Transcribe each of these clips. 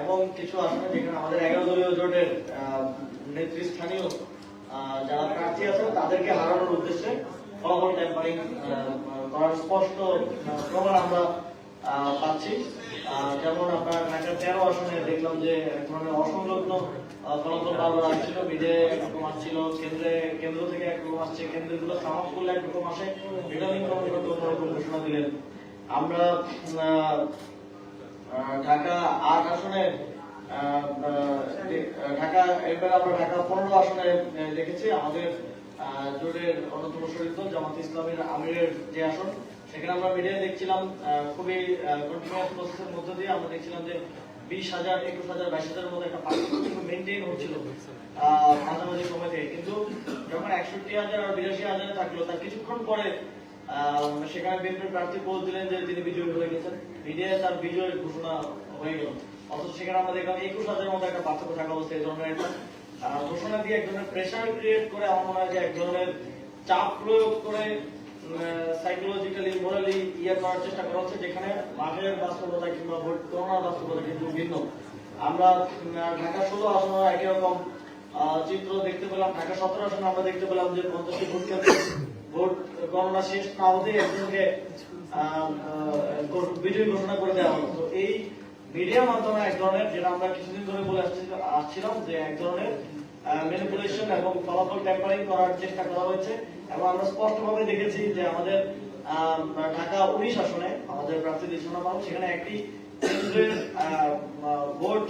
এবং কিছু আসনে যেখানে আমাদের এগারো দলীয় জোটের নেতৃস্থানীয় যারা প্রার্থী আছে, তাদেরকে হারানোর উদ্দেশ্যে ফলাফল ট্যাম্পারিং করার স্পষ্ট প্রমাণ আমরা পাচ্ছি। যেমন আপনার ঢাকা তেরো আসনে দেখলাম যে এক ধরনের অসংলগ্ন ফলাফল বারবার আসছিল মিডে একরকম আসছিল, কেন্দ্রে, কেন্দ্র থেকে একরকম আসছে, কেন্দ্রগুলো সামাপ করলে একরকম আসে। রিটার্নিং কর্মকর্তা অন্যরকম ঘোষণা দিলেন। আমরা ঢাকা আট আসনে ঢাকা, এবার আমরা ঢাকা পনেরো আসনে দেখেছি। আমাদের জোটের অন্যতম শরীর জামাত ইসলামের আমিরের যে আসন সেখানে আমরা মিডিয়ায় দেখছিলাম খুবই কন্টিনিউয়াস প্রসেসের দিয়ে আমরা দেখছিলাম যে বিশ হাজার, একুশ হাজার, বাইশ হাজারের একটা পার্থক্য মেনটেন হচ্ছিল মাঝামাঝি সময় থেকে কিন্তু যখন একষট্টি হাজার আর বিরাশি থাকল, তার কিছুক্ষণ পরে সেখানে বিএনপির প্রার্থী পোস্ট দিলেন যে তিনি বিজয়ী হয়ে গেছেন। মিডিয়ায় তার বিজয়ের ঘোষণা হয়ে গেল। অথচ সেখানে আমরা দেখলাম একুশ হাজারের মতো একটা পার্থক্য থাকা অবস্থায় ধরনের একটা ঘোষণা দিয়ে এক ধরনের প্রেশার ক্রিয়েট করে আমার মনে হয় যে এক ধরনের চাপ প্রয়োগ করে সাইকোলজিক্যালি মোরালি ইয়ে করার চেষ্টা করা হচ্ছে যেখানে মাঠের বাস্তবতা কিংবা ভোট গণনার বাস্তবতা কিন্তু ভিন্ন। আমরা ঢাকা ষোলো আসন একই রকম চিত্র দেখতে পেলাম। ঢাকা সতেরো আসনে আমরা দেখতে পেলাম যে পঞ্চাশটি ভোট কেন্দ্রে ভোট গণনা শেষ না হতে একজনকে বিজয়ী ঘোষণা করে দেওয়া হলো। তো এই মিডিয়া মাধ্যমে এক ধরনের, যেটা আমরা কিছুদিন ধরে বলে আসছি- আসছিলাম যে এক ধরনের ম্যানিপুলেশন এবং ফলাফল ট্যাম্পারিং করার চেষ্টা করা হয়েছে এবং আমরা স্পষ্টভাবে দেখেছি যে আমাদের ঢাকা উনিশ আসনে, আমাদের প্রার্থী দিশনা পাবো সেখানে একটি কেন্দ্রের ভোট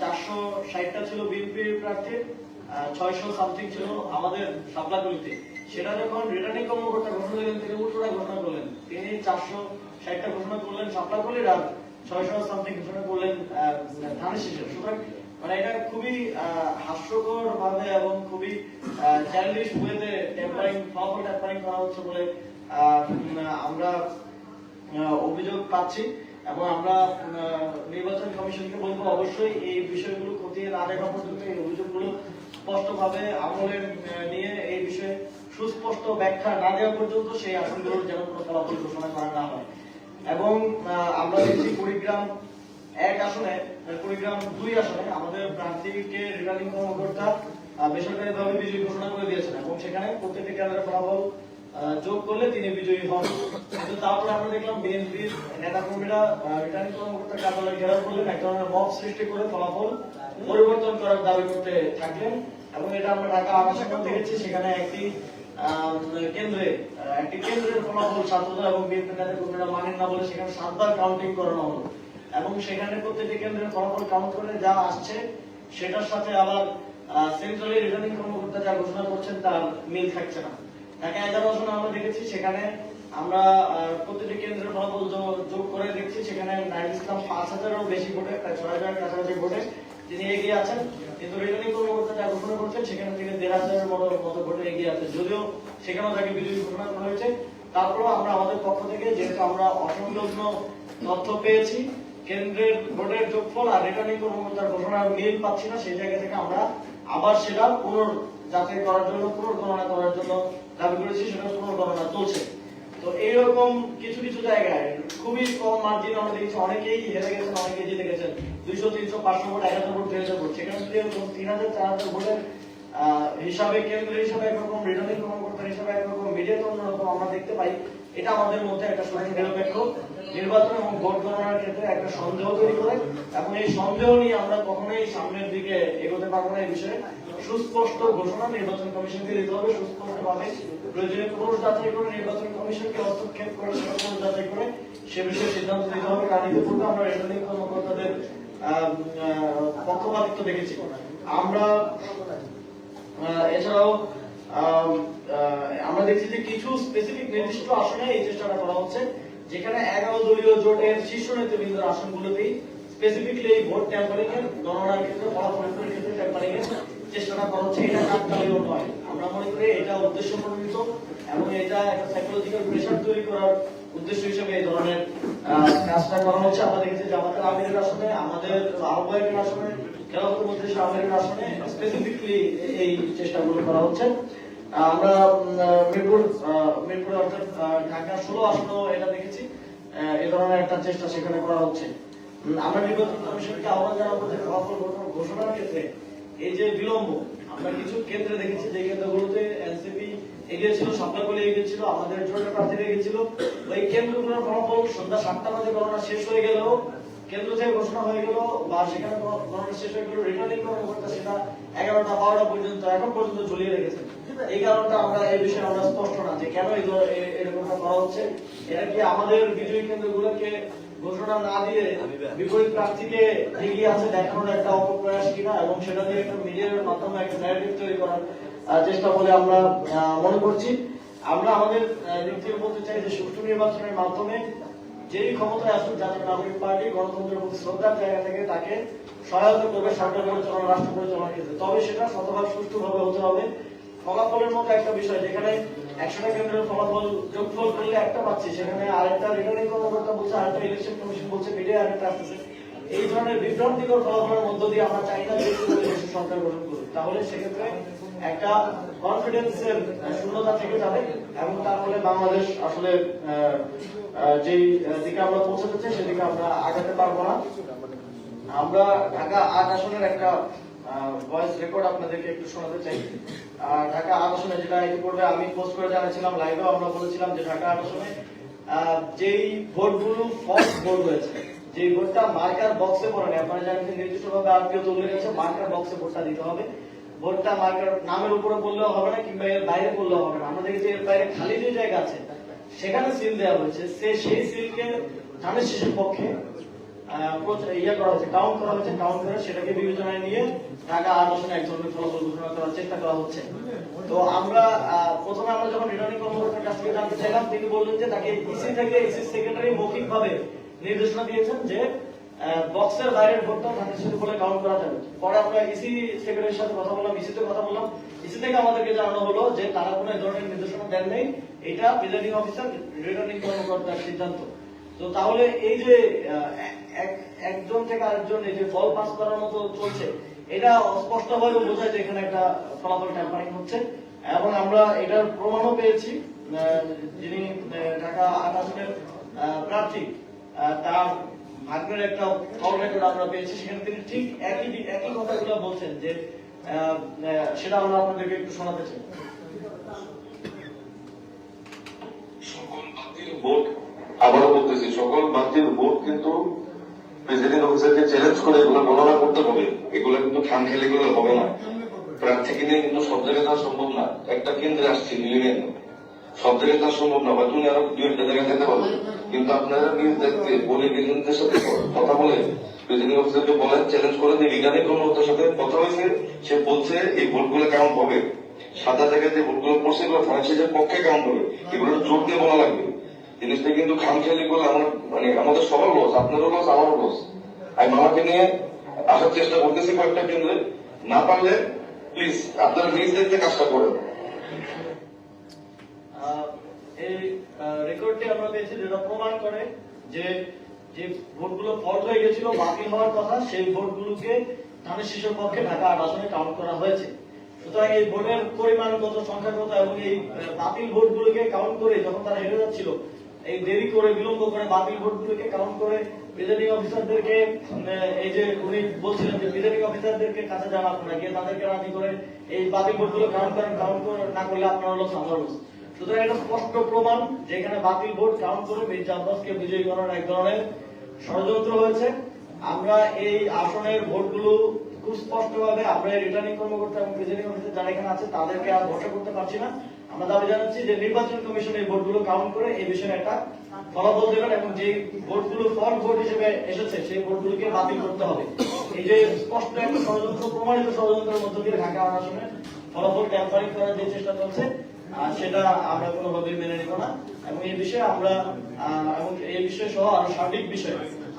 চারশো ষাটটা ছিল বিএনপির প্রার্থীর ছয়শো সামথিং ছিল আমাদের সাপলাগুলিতে সেটা যখন রিটার্নিং কর্মকর্তা ঘোষণা দিলেন, তিনি উল্টোটা ঘোষণা করলেন। তিনি চারশো ষাটটা ঘোষণা করলেন সাপলাগুলির আর ছয়শো সামথিং ঘোষণা করলেন ধানের শীষের। সুতরাং মানে এটা খুবই হাস্যকর ভাবে এবং খুবই চাইল্ডিশ ওয়েতে টেম্পারিং ফলাফল টেম্পারিং করা হচ্ছে বলে আমরা অভিযোগ পাচ্ছি এবং আমরা নির্বাচন কমিশনকে বলব অবশ্যই এই বিষয়গুলো খতিয়ে না দেখা পর্যন্ত এই অভিযোগগুলো স্পষ্টভাবে আমলের নিয়ে এই বিষয়ে সুস্পষ্ট ব্যাখ্যা না দেওয়া পর্যন্ত সেই আসনগুলোর যেন কোনো ফলাফল ঘোষণা করা না হয়। এবং আমরা দেখছি কুড়িগ্রাম এক আসনে কুড়িগ্রাম দুই আসনে আমাদের প্রার্থীকে রিটার্নিং কর্মকর্তা বেসরকারি ভাবে বিজয়ী ঘোষণা করে দিয়েছেন এবং সেখানে প্রত্যেকটি কেন্দ্রের ফলাফল যোগ করলে তিনি বিজয়ী হন। কিন্তু তারপরে আমরা দেখলাম বিএনপির নেতা কর্মীরা রিটার্নিং কর্মকর্তার কার্যালয় ঘেরাও করলেন এক ধরনের মব সৃষ্টি করে ফলাফল পরিবর্তন করার দাবি করতে থাকলেন এবং এটা আমরা ঢাকা আবাসন দেখেছি, সেখানে একটি কেন্দ্রে একটি কেন্দ্রের ফলাফল ছাত্ররা এবং বিএনপি নেতা কর্মীরা মানেন না বলে সেখানে সাতবার কাউন্টিং করানো হলো। এবং সেখানে প্রত্যেকটি কেন্দ্রের ফলাফল কাউন্ট করে যা আসছে, সেটার সাথে আবার সেন্ট্রালি রিটার্নিং কর্মকর্তা যা ঘোষণা করছেন তার মিল থাকছে না। ঢাকা এগারো আমরা দেখেছি, সেখানে আমরা প্রতিটি কেন্দ্রের ফলাফল যোগ- করে দেখছি, সেখানে নাইট ইসলাম পাঁচ হাজারেরও বেশি ভোটে, প্রায় ছয় হাজার কাছাকাছি ভোটে তিনি এগিয়ে আছেন। কিন্তু রিটার্নিং কর্মকর্তা যা ঘোষণা করছেন, সেখানে দেড় হাজারের মতো মতো ভোটে এগিয়ে আছে। যদিও সেখানেও তাকে বিজয়ী ঘোষণা করা হয়েছে। তারপরেও আমরা আমাদের পক্ষ থেকে, যেহেতু আমরা অসংলগ্ন তথ্য পেয়েছি কেন্দ্রের ভোটের যোগফল আর রিটার্নিং কর্মকর্তার ঘোষণার মিল পাচ্ছি না, সেই জায়গা থেকে আমরা আবার সেটা পুনর যাচাই করার জন্য, পুনর্গণনা করার জন্য দাবি করেছি, সেটা পুনর্গণনা চলছে। তো এইরকম কিছু কিছু জায়গায় খুবই কম মার্জিন আমরা দেখছি, অনেকেই হেরে গেছেন, অনেকেই জিতে গেছেন। দুইশো, তিনশো, পাঁচশো ভোট এক হাজার ভোট দুই হাজার ভোট। সেখানে যদি এরকম তিন হাজার, চার হাজার ভোটের হিসাবে, কেন্দ্র হিসাবে একরকম রিটার্নিং কর্মকর্তা হিসাবে একরকম মিডিয়া তো অন্যরকম আমরা দেখতে পাই। এটা আমাদের মধ্যে একটা সুষ্ঠু নিরপেক্ষ নির্বাচন এবং ভোট গণনার ক্ষেত্রে একটা সন্দেহ তৈরি করে। এবং এই সন্দেহ নিয়ে আমরা কখনোই সামনের দিকে এগোতে পারব না এই বিষয়ে। সুস্পষ্ট ঘোষণা নির্বাচন কমিশনকে দিতে হবে সুস্পষ্ট ভাবে প্রয়োজনে পুরুষ যাচাই করে নির্বাচন কমিশনকে হস্তক্ষেপ করে, সেটা পুরুষ যাচাই করে সে বিষয়ে সিদ্ধান্ত নিতে হবে। কারণ ইতিপূর্বে আমরা রিটার্নিং কর্মকর্তাদের পক্ষপাতিত্ব দেখেছি। আমরা এছাড়াও আমরা দেখছি যে কিছু স্পেসিফিক নির্দিষ্ট আসনে এই চেষ্টাটা করা হচ্ছে, যেখানে এগারো দলীয় জোটের শীর্ষ নেতৃবৃন্দের আসনগুলোতেই স্পেসিফিকলি এই ভোট ট্যাম্পারিং এর, গণনার ক্ষেত্রে, ফলাফলের ক্ষেত্রে ট্যাম্পারিং এর চেষ্টাটা করা হচ্ছে, এটা কাকতালীয় নয়। আমরা মনে করি এটা উদ্দেশ্য প্রণীত এবং এটা একটা সাইকোলজিক্যাল প্রেশার তৈরি করার উদ্দেশ্য হিসেবে এই ধরনের কাজটা করা হচ্ছে। আমরা দেখেছি জামাতের আমিরের আসনে, আমাদের আহ্বায়কের আসনে খেলাফত মধ্যে আমিরের আসনে স্পেসিফিকলি এই চেষ্টাগুলো করা হচ্ছে। আমরা আহ, মিরপুর অর্থাৎ ঢাকা ষোলো আসনেও এটা দেখেছি। এ ধরনের একটা চেষ্টা সেখানে করা হচ্ছে। আমরা নির্বাচন কমিশনকে আহ্বান জানাব যে ফলাফল ঘোষণার ক্ষেত্রে এই যে বিলম্ব আমরা কিছু কেন্দ্রে দেখেছি যে কেন্দ্রগুলোতে এনসিপি এগিয়ে ছিল সামনাগুলি এগিয়ে ছিল আমাদের জোটের প্রার্থীরা এগিয়ে ছিল। ওই কেন্দ্রগুলোর ফলাফল সন্ধ্যা সাতটা বাজে গণনা শেষ হয়ে গেলেও কেন্দ্র থেকে ঘোষণা হয়ে গেল বা সেখানে গণ- গণনা শেষ হয়ে গেল রিটার্নিং কর্মকর্তা সেটা এগারোটা বারোটা পর্যন্ত এখন পর্যন্ত ঝুলিয়ে রেখেছেন। এই কারণটা আমরা এই বিষয়ে আমরা স্পষ্ট না যে কেন এই এরকমটা করা হচ্ছে। এটা কি আমাদের বিজয়ী কেন্দ্রগুলোকে ঘোষণা না দিয়ে বিপরীত প্রার্থীকে এগিয়ে আছে দেখানোর একটা অপপ্রয়াস কিনা এবং সেটা দিয়ে একটা মিডিয়ার মাধ্যমে একটা ন্যারেটিভ তৈরি করার চেষ্টা বলে আমরা মনে করছি। আমরা আমাদের দিক থেকে বলতে চাই যে সুষ্ঠু নির্বাচনের মাধ্যমে যেই ক্ষমতায় আসুক জাতীয় নাগরিক পার্টি, গণতন্ত্রের প্রতি শ্রদ্ধার জায়গা থেকে তাকে সহায়তা করবে সরকার পরিচালনা রাষ্ট্র পরিচালনার ক্ষেত্রে। তবে সেটা শতভাগ সুষ্ঠুভাবে হতে হবে। ফলাফলের মতো একটা বিষয়, যেখানে একশোটা কেন্দ্রের ফলাফল যোগফল করলে একটা পাচ্ছি, সেখানে আরেকটা রিটার্নিং কর্মকর্তা বলছে, আরেকটা ইলেকশন কমিশন বলছে, মিডিয়া আরেকটা আসতেছে। এই ধরনের বিভ্রান্তিকর ফলাফলের মধ্য দিয়ে আমরা চাই না সরকার গঠন তাহলে সেক্ষেত্রে একটা কনফিডেন্সের শূন্যতা থেকে যাবে এবং তার ফলে বাংলাদেশ আসলে আহ, দিকে আমরা পৌঁছাতে চাই সেদিকে আমরা আগাতে পারব না। আমরা ঢাকা আট আসনের একটা ভয়েস রেকর্ড আপনাদেরকে একটু শোনাতে চাই। ঢাকা আট আসনে যেটা ইতিপূর্বে আমি পোস্ট করে জানাছিলাম লাইভেও আমরা বলেছিলাম যে ঢাকা আট আসনে যেই ভোটগুলো ফলস ভোট হয়েছে যে ভোটটা মার্কার বক্সে পড়েনি আপনারা জানেন যে নির্দিষ্টভাবে আরপিও উল্লেখ আছে মার্কার বক্সে ভোটটা দিতে হবে। ভোটটা মার্কার নামের উপরে বললেও হবে না কিংবা এর বাইরে বললেও হবে না। আমরা দেখেছি এর বাইরে খালি যে জায়গা আছে, সেখানে সিল দেওয়া হয়েছে। সে সেই সিলকে ধানের শিশুর পক্ষে ইয়ে করা হয়েছে কাউন্ট করা হয়েছে। কাউন্ট করে সেটাকে বিবেচনায় নিয়ে ঢাকা আট এক ধরনের ফলাফল ঘোষণা করার চেষ্টা করা হচ্ছে। তো আমরা প্রথমে আমরা যখন রিটার্নিং কর্মকর্তার কাছ থেকে জানতে চাইলাম, তিনি বললেন যে তাকে ইসি থেকে ইসি সেক্রেটারি মৌখিক ভাবে নির্দেশনা দিয়েছেন যে বক্সের বাইরের ভোটটা ধানের বলে কাউন্ট করা যাবে। পরে আমরা ইসি সেক্রেটারির সাথে কথা বললাম ইসিতে কথা বললাম। ইসি থেকে আমাদেরকে জানানো হলো যে তারা কোনো ধরনের নির্দেশনা দেন নেই এটা প্রিজাইডিং অফিসার রিটার্নিং কর্মকর্তার সিদ্ধান্ত। তো তাহলে এই যে একজন থেকে আরেকজন এই যে ফল পাস করার মতো চলছে, এটা স্পষ্টভাবে বোঝায় যে এখানে একটা ফলাফল ট্যাম্পারিং হচ্ছে। এবং আমরা এটার প্রমাণও পেয়েছি যিনি ঢাকা আট আসনের প্রার্থী তার ভাগ্যের একটা রেকর্ড আমরা পেয়েছি, সেখানে তিনি ঠিক একই একই কথাগুলো বলছেন যে সেটা আমরা আপনাদেরকে একটু শোনাতে চাই। সকল ভোট, আবারও বলতেছি, সকল বাতিল ভোট কিন্তু প্রেসিডেন্ট অফিসারকে চ্যালেঞ্জ করে এগুলো গণনা করতে হবে। এগুলো কিন্তু খান খেলে হবে না। প্রার্থীকে কিন্তু সব জায়গায় সম্ভব না। একটা কেন্দ্রে আসছে, মিলিয়ে সব জায়গায় যাওয়া সম্ভব না, বা তুমি আরও দুই একটা জায়গায় যেতে পারো কিন্তু আপনারা নিজ দেখতে, বলে এজেন্টদের সাথে কথা বলে প্রেসিডেন্ট অফিসারকে বলেন চ্যালেঞ্জ করে যে রিটার্নিং কর্মকর্তার সাথে কথা হয়েছে, সে বলছে এই ভোটগুলো কাউন্ট হবে। সাদা জায়গায় যে ভোটগুলো পড়ছে এগুলো শেষের পক্ষে কাউন্ট হবে, এগুলো জোর দিয়ে বলা লাগবে। জিনিসটা কিন্তু খামখেয়ালি করলে আমার মানে আমাদের সবার লস আপনারও লস আমারও লস আমি মামাকে নিয়ে আসার চেষ্টা করতেছি কয়েকটা কেন্দ্রে। না পারলে প্লিজ আপনারা নিজ দেখতে কাজটা করেন। এই রেকর্ডটি আমরা পেয়েছি যেটা প্রমাণ করে যে যে ভোটগুলো ফল্ট হয়ে গেছিল, বাতিল হওয়ার কথা, সেই ভোটগুলোকে ধানের শিশুর পক্ষে ঢাকা আট আসনে কাউন্ট করা হয়েছে সুতরাং এই ভোটের পরিমাণগত সংখ্যাগত এবং এই বাতিল ভোটগুলোকে কাউন্ট করে যখন তারা হেরে যাচ্ছিল, এই দেরি করে বিলম্ব করে বাতিল ভোটগুলোকে কাউন্ট করে প্রিজাইডিং অফিসারদেরকে এই যে উনি বলছিলেন যে প্রিজাইডিং অফিসারদেরকে কাছে যান আপনারা গিয়ে তাদেরকে রাজি করে এই বাতিল ভোটগুলো কাউন্ট করেন কাউন্ট না করলে আপনার হলো loss। সুতরাং এটা স্পষ্ট প্রমাণ যে এখানে বাতিল ভোট কাউন্ট করে মির্জা আব্বাসকে বিজয়ী করার এক ধরনের ষড়যন্ত্র হয়েছে। আমরা এই আসনের ভোটগুলো খুব স্পষ্টভাবে আমরা রিটার্নিং কর্মকর্তা এবং প্রিজাইডিং অফিসার যারা এখানে আছে, তাদেরকে আর ভরসা করতে পারছি না। আমরা দাবি জানাচ্ছি যে নির্বাচন কমিশন এই ভোটগুলো কাউন্ট করে এই বিষয়ে একটা ফলাফল দেবেন এবং যে ভোটগুলো ফল ভোট হিসেবে এসেছে, সেই ভোটগুলোকে বাতিল করতে হবে। এই যে স্পষ্ট একটা ষড়যন্ত্র, প্রমাণিত ষড়যন্ত্রের মধ্য দিয়ে ঢাকা আসনে ফলাফল ট্যাম্পারিং করার যে চেষ্টা চলছে সেটা আমরা কোনোভাবেই মেনে নেব না। এবং এই বিষয়ে আমরা এবং এই বিষয়ে সহ আরও সার্বিক বিষয়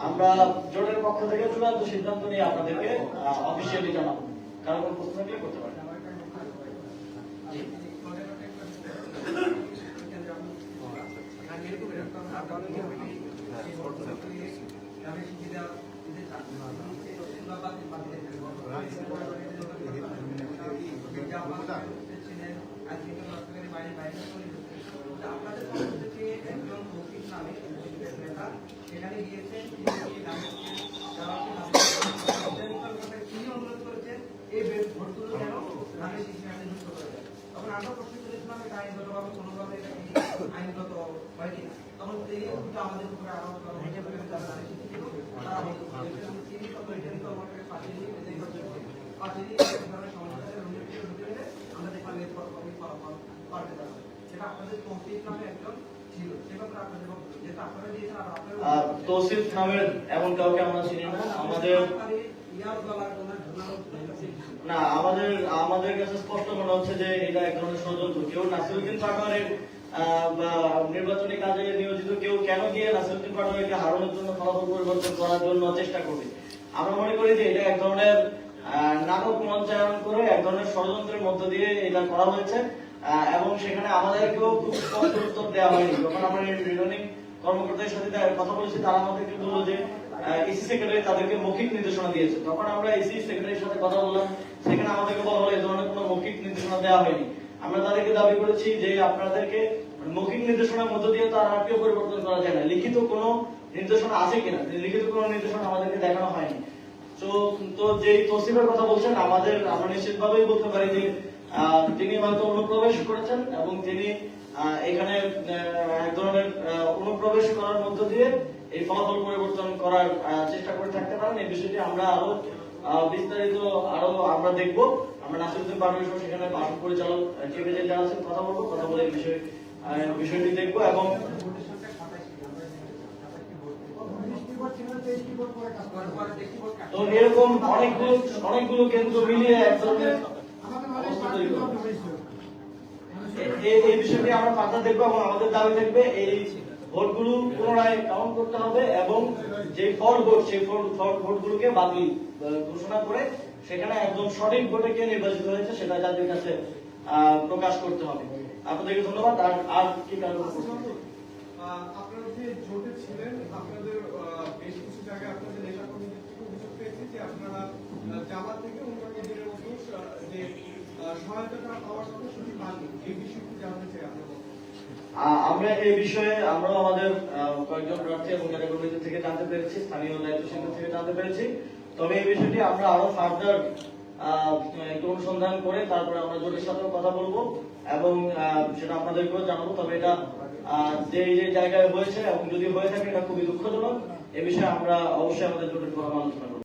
আমরা জোটের পক্ষ থেকে চূড়ান্ত সিদ্ধান্ত নিয়ে আপনাদেরকে অফিসিয়ালি জানাব। কারণ কোনো প্রশ্ন করতে পারেন আজকে বাইরে বাইরে আপনাদের পক্ষ থেকে একজন কৌশিক নামে নেতা সেখানে গিয়েছেন তিনি অনুরোধ করেছেন? এই ভোটগুলো যেন গ্রামের শিক্ষাকে যুক্ত করে দেয় তখন আমরা প্রশ্ন করেছিলাম এটা আইনগতভাবে কোনোভাবে এটা কি আইনগত হয় কিনা। তখন তিনি উল্টো আমাদের উপরে আরোপ করা হয়েছে বলে তারা তিনি তত এটাই তো পাঠিয়ে দিয়ে পাঠিয়ে দিয়ে আমরা দেখলাম এর পর ফলাফল পাল্টে যাবে সেটা আপনাদের কৌশিক নামে একজন ছিল। সে ব্যাপারে আপনাদের যেটা আপনারা দিয়েছেন আর আপনারা আহ, তৌসিফ নামের এমন কাউকে আমরা চিনি না। আমাদের না। আমাদের আমাদের কাছে স্পষ্ট মনে হচ্ছে যে এটা এক ধরনের ষড়যন্ত্র। কেউ নাসিরুদ্দিন পাটোয়ারের নির্বাচনী কাজে নিয়োজিত কেউ কেন গিয়ে নাসিরুদ্দিন পাটোয়ারিকে হারানোর জন্য ফলাফল পরিবর্তন করার জন্য চেষ্টা করবে? আমরা মনে করি যে এটা এক ধরনের নাটক মঞ্চায়ন করে এক ধরনের ষড়যন্ত্রের মধ্য দিয়ে এটা করা হয়েছে। এবং সেখানে আমাদেরকেও খুব স্পষ্ট উত্তর দেওয়া হয়নি। যখন আমরা রিটার্নিং কর্মকর্তাদের সাথে কথা বলেছি, তারা আমাদেরকে বলল যে ইসি সেক্রেটারি তাদেরকে মৌখিক নির্দেশনা দিয়েছে। তখন আমরা ইসি সেক্রেটারির সাথে কথা বললাম। সেখানে আমাদেরকে বলা হলো এই ধরনের কোনো মৌখিক নির্দেশনা দেওয়া হয়নি। আমরা তাদেরকে দাবি করেছি যে, আপনাদেরকে মৌখিক নির্দেশনার মধ্য দিয়ে তার আরটিও পরিবর্তন করা যায় না। লিখিত কোনো নির্দেশনা আছে কিনা? লিখিত কোনো নির্দেশনা আমাদেরকে দেখানো হয়নি। তো তো যে তসিফের কথা বলছেন, আমাদের, আমরা নিশ্চিতভাবেই বলতে পারি যে তিনি হয়তো অনুপ্রবেশ করেছেন এবং তিনি এখানে এক ধরনের অনুপ্রবেশ করার মধ্য দিয়ে এই ফলাফল পরিবর্তন করার চেষ্টা করে থাকতে পারেন। এই বিষয়টি আমরা আরও বিস্তারিত আরও আমরা দেখব। আমরা নাসিরুদ্দিন পারভেজ সহ সেখানে বাসন পরিচালক এজেন্ট যারা আছেন কথা বলব, কথা বলে এই বিষয়ে বিষয়টি দেখব এবং তো এরকম অনেকগুলো অনেকগুলো কেন্দ্র মিলিয়ে এক ধরনের আমাদের মানে অবস্থা সাতটি তৈরি হবে। এই- বিষয়টি আমরা দেখব এবং আমাদের দাবি থাকবে এই ভোটগুলো পুনরায় কাউন্ট করতে হবে এবং যে ফল ভোট, সেই ফল ভোটগুলোকে বাতিল ঘোষণা করে সেখানে একদম সঠিক ভোটে নির্বাচিত হয়েছে সেটা যাদের কাছে প্রকাশ করতে হবে আপনাদেরকে ধন্যবাদ আর আর কি কারণ আপনারা যে জোটে ছিলেন আপনাদের আহ, বেশ কিছু জায়গায় আপনাদের নেতা কর্মীদের থেকে অভিযোগ পেয়েছি যে আপনারা আহ, জামাত থেকে অন্যান্য দিনের মতো আহ, যে আহ, সহায়তাটা পাওয়ার কথা সেটি পাননি এই বিষয়টি জানতে চাই আপনার বক্তব্য। আহ, আমরা এই বিষয়ে, আমরাও আমাদের কয়েকজন প্রার্থী এবং নেতাকর্মীদের থেকে জানতে পেরেছি, স্থানীয় দায়িত্ব দায়িত্বশীলদের থেকে জানতে পেরেছি। তবে এই বিষয়টি আমরা আরও ফার্দার একটু অনুসন্ধান করে তারপরে আমরা জোটের সাথেও কথা বলব এবং সেটা আপনাদেরকেও জানাব। তবে এটা যে যে জায়গায় হয়েছে এবং যদি হয়ে থাকে, এটা খুবই দুঃখজনক। এ বিষয়ে আমরা অবশ্যই আমাদের জোটের ফোরাম আলোচনা করব